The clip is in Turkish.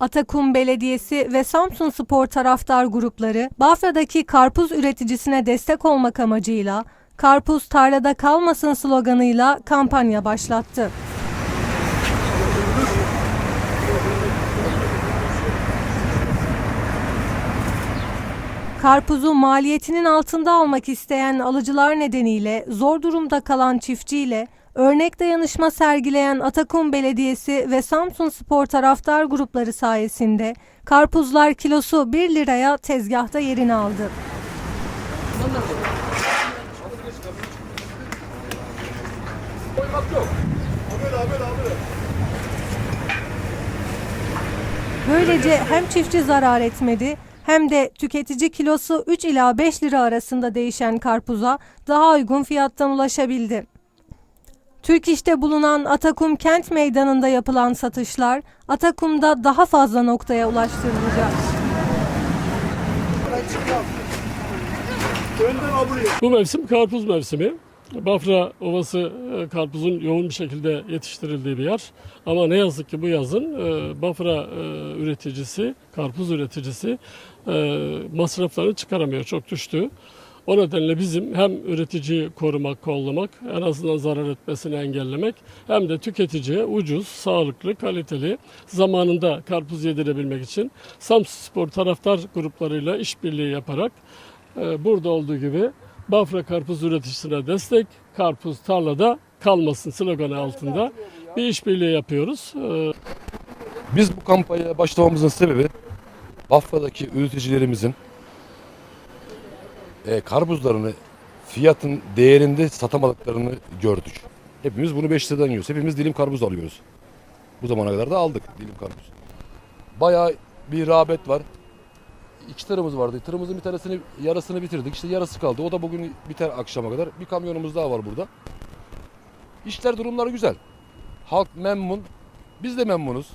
Atakum Belediyesi ve Samsun Spor taraftar grupları Bafra'daki karpuz üreticisine destek olmak amacıyla Karpuz tarlada kalmasın sloganıyla kampanya başlattı. Karpuzu maliyetinin altında almak isteyen alıcılar nedeniyle zor durumda kalan çiftçiyle örnek dayanışma sergileyen Atakum Belediyesi ve Samsun Spor taraftar grupları sayesinde karpuzlar kilosu 1 liraya tezgahta yerini aldı. Böylece hem çiftçi zarar etmedi hem de tüketici kilosu 3 ila 5 lira arasında değişen karpuza daha uygun fiyattan ulaşabildi. Türk İş'te bulunan Atakum Kent Meydanı'nda yapılan satışlar Atakum'da daha fazla noktaya ulaştırılacak. Bu mevsim karpuz mevsimi. Bafra Ovası e, karpuzun yoğun bir şekilde yetiştirildiği bir yer. Ama ne yazık ki bu yazın e, Bafra e, üreticisi, karpuz üreticisi masraflarını çıkaramıyor. Çok düştü. O nedenle bizim hem üreticiyi korumak, kollamak, en azından zarar etmesini engellemek hem de tüketiciye ucuz, sağlıklı, kaliteli zamanında karpuz yedirebilmek için Samsun Spor taraftar gruplarıyla işbirliği yaparak burada olduğu gibi Bafra karpuz üreticisine destek, karpuz tarlada kalmasın sloganı altında bir işbirliği yapıyoruz. E, Biz bu kampanyaya başlamamızın sebebi Bafra'daki üreticilerimizin e, karpuzlarını fiyatın değerinde satamadıklarını gördük. Hepimiz bunu 5 liradan yiyoruz. Hepimiz dilim karpuz alıyoruz. Bu zamana kadar da aldık dilim karpuz. Bayağı bir rağbet var. İki tırımız vardı. Tırımızın bir tanesini yarısını bitirdik. İşte yarısı kaldı. O da bugün biter akşama kadar. Bir kamyonumuz daha var burada. İşler durumları güzel. Halk memnun. Biz de memnunuz.